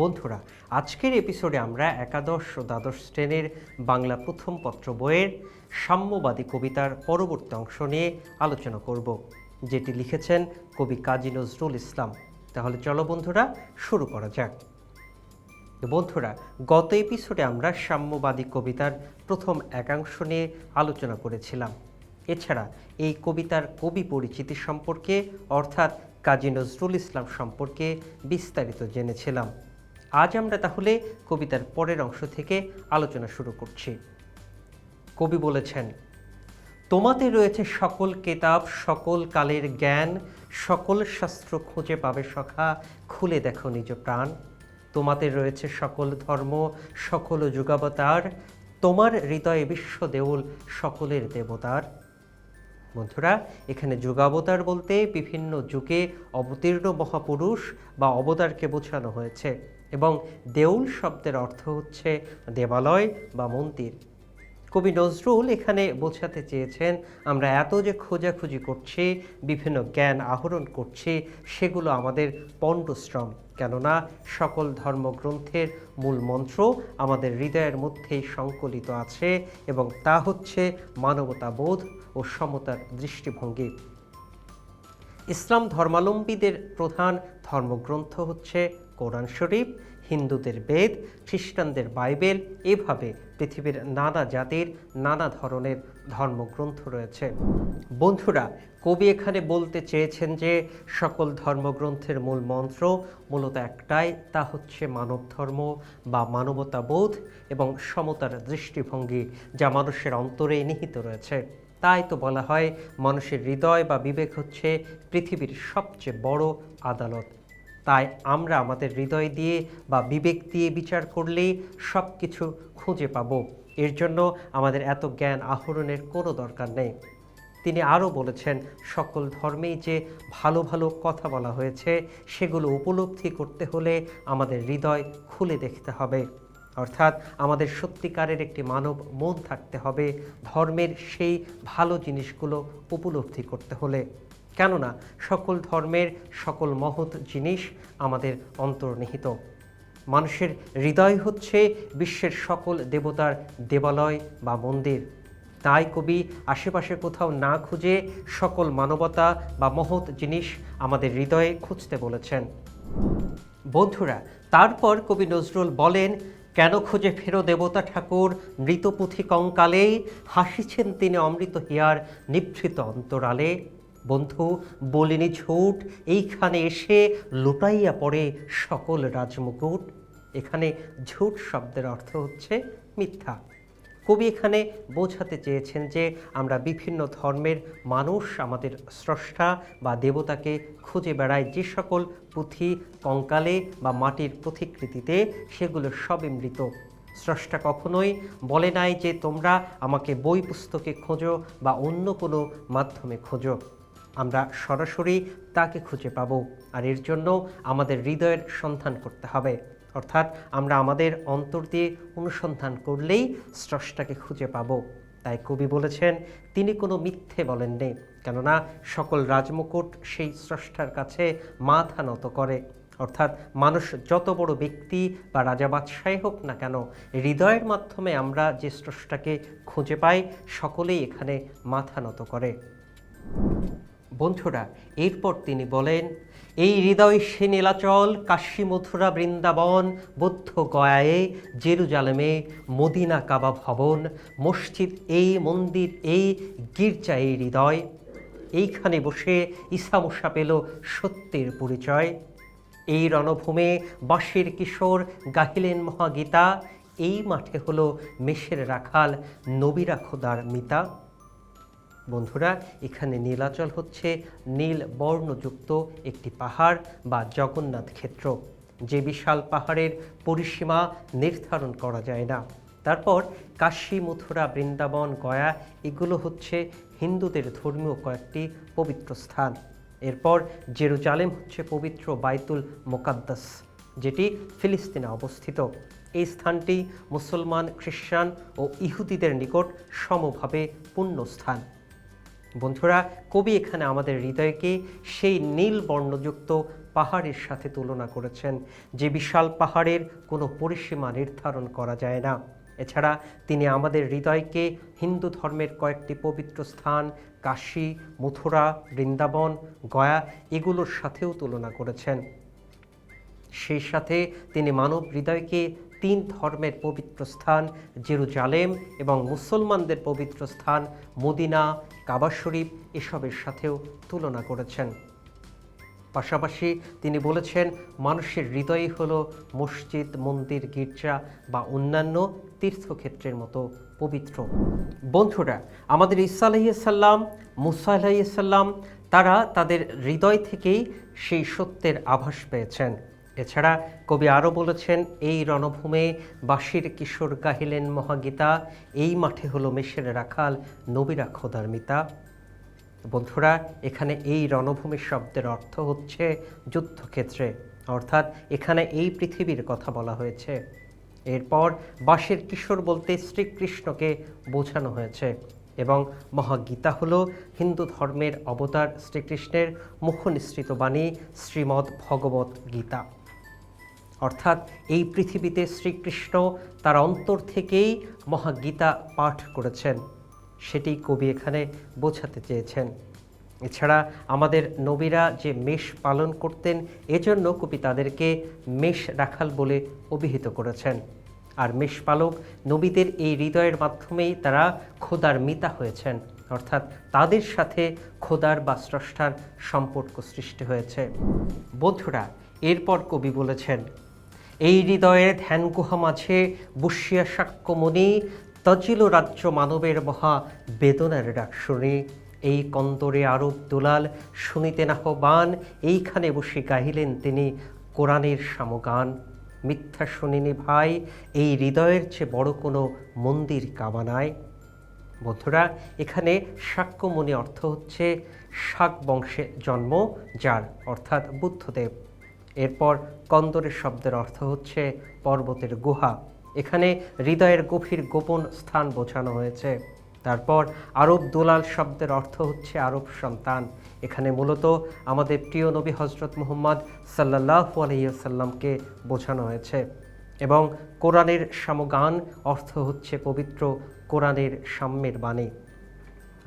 বন্ধুরা, আজকের এপিসোডে আমরা একাদশ ও দ্বাদশ শ্রেণির বাংলা প্রথম পত্র বইয়ের সাম্যবাদী কবিতার পরবর্তী অংশ নিয়ে আলোচনা করব, যেটি লিখেছেন কবি কাজী নজরুল ইসলাম। তাহলে চলো বন্ধুরা, শুরু করা যাক। বন্ধুরা, গত এপিসোডে আমরা সাম্যবাদী কবিতার প্রথম একাংশ নিয়ে আলোচনা করেছিলাম। এছাড়া এই কবিতার কবি পরিচিতি সম্পর্কে, অর্থাৎ কাজী নজরুল ইসলাম সম্পর্কে বিস্তারিত জেনেছিলাম। আজ আমরা তাহলে কবিতার পরের অংশ থেকে আলোচনা শুরু করছি। কবি বলেছেন, তোমাতে রয়েছে সকল কেতাব, সকল কালের জ্ঞান, সকল শাস্ত্র খুঁজে পাবে সখা, খুলে দেখো নিজ প্রাণ। তোমাতে রয়েছে সকল ধর্ম, সকল যুগাবতার, তোমার হৃদয়ে বিশ্ব দেউল, সকলের দেবতার। বন্ধুরা, এখানে যুগাবতার বলতে বিভিন্ন যুগে অবতীর্ণ মহাপুরুষ বা অবতারকে বোঝানো হয়েছে। এবং দেউল শব্দের অর্থ হচ্ছে দেবালয় বা মন্দির। কবি নজরুল এখানে বোঝাতে চেয়েছেন, আমরা এত যে খোঁজাখুঁজি করছি, বিভিন্ন জ্ঞান আহরণ করছি, সেগুলো আমাদের পণ্ডশ্রম। কেননা সকল ধর্মগ্রন্থের মূল মন্ত্র আমাদের হৃদয়ের মধ্যেই সংকলিত আছে এবং তা হচ্ছে মানবতাবোধ ও সমতার দৃষ্টিভঙ্গি। ইসলাম ধর্মাবলম্বীদের প্রধান ধর্মগ্রন্থ হচ্ছে কোরআন শরীফ, হিন্দুদের বেদ, খ্রিস্টানদের বাইবেল, এভাবে পৃথিবীর নানা জাতির নানা ধরনের ধর্মগ্রন্থ রয়েছে। বন্ধুরা, কবি এখানে বলতে চেয়েছেন যে সকল ধর্মগ্রন্থের মূল মন্ত্র মূলত একটাই, তা হচ্ছে মানব ধর্ম বা মানবতাবোধ এবং সমতার দৃষ্টিভঙ্গি যা মানুষের অন্তরে নিহিত রয়েছে। তাই তো বলা হয়, মানুষের হৃদয় বা বিবেক হচ্ছে পৃথিবীর সবচেয়ে বড় আদালত। তাই আমরা আমাদের হৃদয় দিয়ে বা বিবেক দিয়ে বিচার করলেই সব কিছু খুঁজে পাবো। এর জন্য আমাদের এত জ্ঞান আহরণের কোনো দরকার নেই। তিনি আরও বলেছেন, সকল ধর্মেই যে ভালো ভালো কথা বলা হয়েছে, সেগুলো উপলব্ধি করতে হলে আমাদের হৃদয় খুলে দেখতে হবে। অর্থাৎ আমাদের সত্যিকারের একটি মানব মন থাকতে হবে, ধর্মের সেই ভালো জিনিসগুলো উপলব্ধি করতে হলে। কেননা সকল ধর্মের সকল মহৎ জিনিস আমাদের অন্তর্নিহিত। মানুষের হৃদয় হচ্ছে বিশ্বের সকল দেবতার দেবালয় বা মন্দির। তাই কবি আশেপাশে কোথাও না খুঁজে সকল মানবতা বা মহৎ জিনিস আমাদের হৃদয়ে খুঁজতে বলেছেন। বন্ধুরা, তারপর কবি নজরুল বলেন, কেন খুঁজে ফেরো দেবতা ঠাকুর মৃতপুথি কঙ্কালে হাসিছেন তিনি অমৃত হিয়ার নিভৃত অন্তরালে। বন্ধু, বলিনি ঝুট এইখানে এসে লুটাইয়া পড়ে সকল রাজমুকুট। এখানে ঝুট শব্দের অর্থ হচ্ছে মিথ্যা। কবি এখানে বোঝাতে চেয়েছেন যে, আমরা বিভিন্ন ধর্মের মানুষ, আমাদের স্রষ্টা বা দেবতাকে খুঁজে বেড়াই যে সকল পুঁথি কঙ্কালে বা মাটির প্রতিকৃতিতে, সেগুলো সবই মৃত স্রষ্টা কখনোই বলে নাই যে, তোমরা আমাকে বই পুস্তকে খোঁজো বা অন্য কোনো মাধ্যমে খোঁজো। আমরা সরাসরি তাকে খুঁজে পাবো আর এর জন্য আমাদের হৃদয়ের সন্ধান করতে হবে। অর্থাৎ আমরা আমাদের অন্তর দিয়ে অনুসন্ধান করলেই স্রষ্টাকে খুঁজে পাবো। তাই কবি বলেছেন, তিনি কোনো মিথ্যে বলেননি, কেননা সকল রাজমুকুট সেই স্রষ্টার কাছে মাথা নত করে। অর্থাৎ মানুষ যত বড় ব্যক্তি বা রাজা বাদশাহী হোক না কেন, হৃদয়ের মাধ্যমে আমরা যে স্রষ্টাকে খুঁজে পাই, সকলেই এখানে মাথা নত করে। বন্ধুরা, এরপর তিনি বলেন, এই হৃদয় সে নীলাচল, কাশী মথুরা বৃন্দাবন, বৌদ্ধ গয়ায়ে, জেরুজালেমে, মদিনা কাবা ভবন, মসজিদ এই, মন্দির এই, গির্জা এই হৃদয়। এইখানে বসে ইসামশা পেল সত্যের পরিচয়। এই রণভূমে বাঁশের কিশোর গাহিলেন মহাগীতা। এই মাঠে হলো মেষের রাখাল, নবীরা খোদার মিতা। বন্ধুরা, এখানে নীলাচল হচ্ছে নীল বর্ণযুক্ত একটি পাহাড় বা জগন্নাথ ক্ষেত্র। যে বিশাল পাহাড়ের পরিসীমা নির্ধারণ করা যায় না। তারপর কাশী, মথুরা, বৃন্দাবন, গয়া, এগুলো হচ্ছে হিন্দুদের ধর্মীয় কয়েকটি পবিত্র স্থান। এরপর জেরুজালেম হচ্ছে পবিত্র বাইতুল মোকাদ্দাস, যেটি ফিলিস্তিনে অবস্থিত। এই স্থানটি মুসলমান খ্রিস্টান ও ইহুদিদের নিকট সমভাবে পূর্ণ স্থান বন্ধুরা, কবি এখানে আমাদের হৃদয়কে সেই নীল বর্ণযুক্ত পাহাড়ের সাথে তুলনা করেছেন, যে বিশাল পাহাড়ের কোনো পরিসীমা নির্ধারণ করা যায় না। এছাড়া তিনি আমাদের হৃদয়কে হিন্দু ধর্মের কয়েকটি পবিত্র স্থান, কাশী, মথুরা, বৃন্দাবন, গয়া এগুলোর সাথেও তুলনা করেছেন। সেই সাথে তিনি মানব হৃদয়কে তিন ধর্মের পবিত্র স্থান, জেরুজালেম এবং মুসলমানদের পবিত্র স্থান মদিনা, কাবা শরীফ এসবের সাথেও তুলনা করেছেন। পাশাপাশি তিনি বলেছেন, মানুষের হৃদয়ই হলো মসজিদ, মন্দির, গির্জা বা অন্যান্য তীর্থক্ষেত্রের মতো পবিত্র। বন্ধুরা, আমাদের ঈসা আলাইসাল্লাম মুসা আলাইসাল্লাম তারা তাদের হৃদয় থেকেই সেই সত্যের আভাস পেয়েছেন। এছাড়া কবি আরও বলেছেন, এই রণভূমে বাঁশির কিশোর গাহিলেন মহাগীতা, এই মাঠে হলো মেষের রাখাল, নবীরা খোদার মিতা। বন্ধুরা, এখানে এই রণভূমির শব্দের অর্থ হচ্ছে যুদ্ধক্ষেত্রে, অর্থাৎ এখানে এই পৃথিবীর কথা বলা হয়েছে। এরপর বাঁশের কিশোর বলতে শ্রীকৃষ্ণকে বোঝানো হয়েছে এবং মহাগীতা হল হিন্দু ধর্মের অবতার শ্রীকৃষ্ণের মুখনিসৃত বাণী, শ্রীমদ্ ভগবত গীতা। অর্থাৎ এই পৃথিবীতে শ্রীকৃষ্ণ তার অন্তর থেকেই মহাগীতা পাঠ করেছেন। সেটি কবি এখানে বোঝাতে চেয়েছেন। এছাড়া আমাদের নবীরা যে মেষ পালন করতেন, এজন্য কবি তাদেরকে মেষ রাখাল বলে অভিহিত করেছেন। আর মেষপালক নবীদের এই হৃদয়ের মাধ্যমেই তারা খোদার মিতা হয়েছেন। অর্থাৎ তাদের সাথে খোদার বা স্রষ্টার সম্পর্ক সৃষ্টি হয়েছে। বন্ধুরা, এরপর কবি বলেছেন এই হৃদয়ে ধ্যান গুহা মাঝে বসিয়া সাক্ষ্যমণি তজিল রাজ্য মানবের মহা বেদনার ডাক শুনি এই কন্দরে আরব দুলাল শুনিতে নাহবান এইখানে বসে গাহিলেন তিনি কোরআনের সামগান। মিথ্যা শুনিনি ভাই, এই হৃদয়ের চেয়ে বড় কোনো মন্দির কামানায়। বন্ধুরা, এখানে শাক্যমণি অর্থ হচ্ছে শাক বংশে জন্ম, যার অর্থাৎ বুদ্ধদেব। এরপর কন্দরের শব্দের অর্থ হচ্ছে পর্বতের গুহা। এখানে হৃদয়ের গভীর গোপন স্থান বোঝানো হয়েছে। তারপর আরব দোলাল শব্দের অর্থ হচ্ছে আরব সন্তান। এখানে মূলত আমাদের প্রিয় নবী হজরত মুহম্মদ সাল্লাহ আলহিসাল্লামকে বোঝানো হয়েছে এবং কোরআনের সমগান অর্থ হচ্ছে পবিত্র কোরআনের সাম্যের বাণী।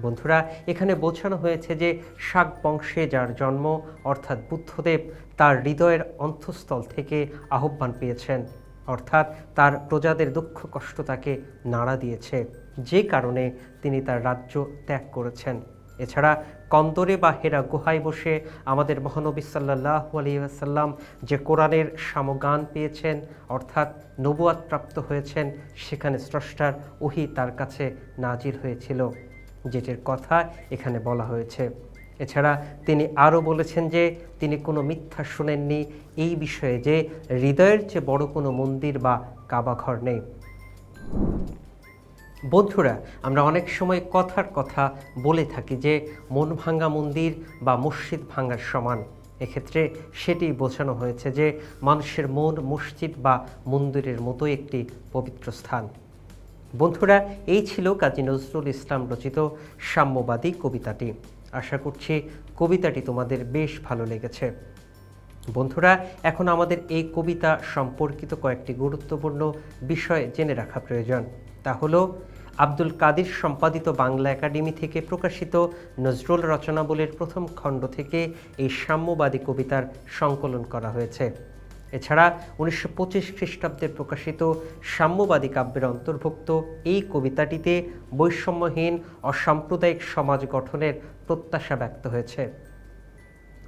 বন্ধুরা, এখানে বোঝানো হয়েছে যে শাক বংশে যার জন্ম, অর্থাৎ বুদ্ধদেব, তার হৃদয়ের অন্তঃস্থল থেকে আহ্বান পেয়েছেন। অর্থাৎ তার প্রজাদের দুঃখ কষ্ট তাকে নাড়া দিয়েছে। যে কারণে তিনি তার রাজ্য ত্যাগ করেছেন। এছাড়া কন্দরে বা হেরা গুহায় বসে আমাদের মহানবী সাল্লাহ আলিয়াসাল্লাম যে কোরআনের সামগান পেয়েছেন, অর্থাৎ নবুয়াত প্রাপ্ত হয়েছেন, সেখানে স্রষ্টার ওহি তার কাছে নাজির হয়েছিল। যেটির কথা এখানে বলা হয়েছে। এছাড়া তিনি আরও বলেছেন যে, তিনি কোনো মিথ্যা শোনেননি এই বিষয়ে যে, হৃদয়ের চেয়ে বড় কোনো মন্দির বা কাবাঘর নেই। বন্ধুরা, আমরা অনেক সময় কথার কথা বলে থাকি যে, মন ভাঙ্গা মন্দির বা মসজিদ ভাঙ্গার সমান। এক্ষেত্রে সেটি বোঝানো হয়েছে যে, মানুষের মন মসজিদ বা মন্দিরের মতো একটি পবিত্র স্থান। বন্ধুরা, এই ছিল কাজী নজরুল ইসলাম রচিত সাম্যবাদী কবিতাটি। আশা করছি কবিতাটি তোমাদের বেশ ভালো লেগেছে। বন্ধুরা, এখন আমাদের এই কবিতা সম্পর্কিত কয়েকটি গুরুত্বপূর্ণ বিষয় জেনে রাখা প্রয়োজন। তা হলো, আব্দুল কাদির সম্পাদিত বাংলা একাডেমি থেকে প্রকাশিত নজরুল রচনাবলীর প্রথম খণ্ড থেকে এই সাম্যবাদী কবিতার সংকলন করা হয়েছে। এছাড়া উনিশশো পঁচিশ খ্রিস্টাব্দে প্রকাশিত সাম্যবাদী কাব্যের অন্তর্ভুক্ত এই কবিতাটিতে বৈষম্যহীন, অসাম্প্রদায়িক সমাজ গঠনের প্রত্যাশা ব্যক্ত হয়েছে।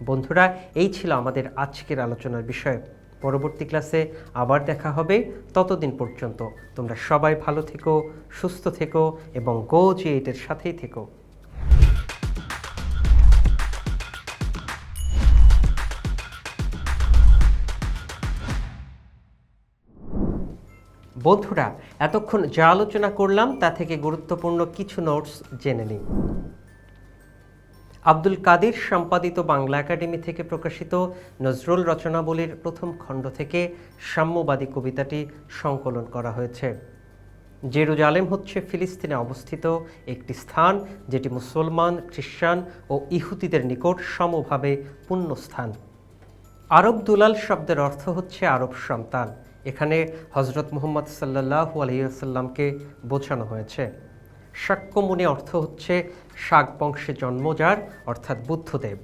বন্ধুরা, এই ছিল আমাদের আজকের আলোচনার বিষয়। পরবর্তী ক্লাসে আবার দেখা হবে। ততদিন পর্যন্ত তোমরা সবাই ভালো থেকো, সুস্থ থেকো এবং গো জি এইটের সাথেই থেকো। বন্ধুরা, এতক্ষণ যা আলোচনা করলাম তা থেকে গুরুত্বপূর্ণ কিছু নোটস জেনে নিন। আব্দুল কাদির সম্পাদিত বাংলা একাডেমি থেকে প্রকাশিত নজরুল রচনাবলীর প্রথম খণ্ড থেকে সাম্যবাদী কবিতাটি সংকলন করা হয়েছে। জেরুজালেম হচ্ছে ফিলিস্তিনে অবস্থিত একটি স্থান যেটি মুসলমান, খ্রিস্টান ও ইহুদিদের নিকট সমভাবে পুণ্যস্থান। আরব দুলাল শব্দের অর্থ হচ্ছে আরব সন্তান। এখানে হজরত মুহম্মদ সাল্লাহ আলহিসাল্লামকে বোঝানো হয়েছে। শাক্যমুনি অর্থ হচ্ছে শাক বংশে জন্ম যার, অর্থাৎ বুদ্ধদেব।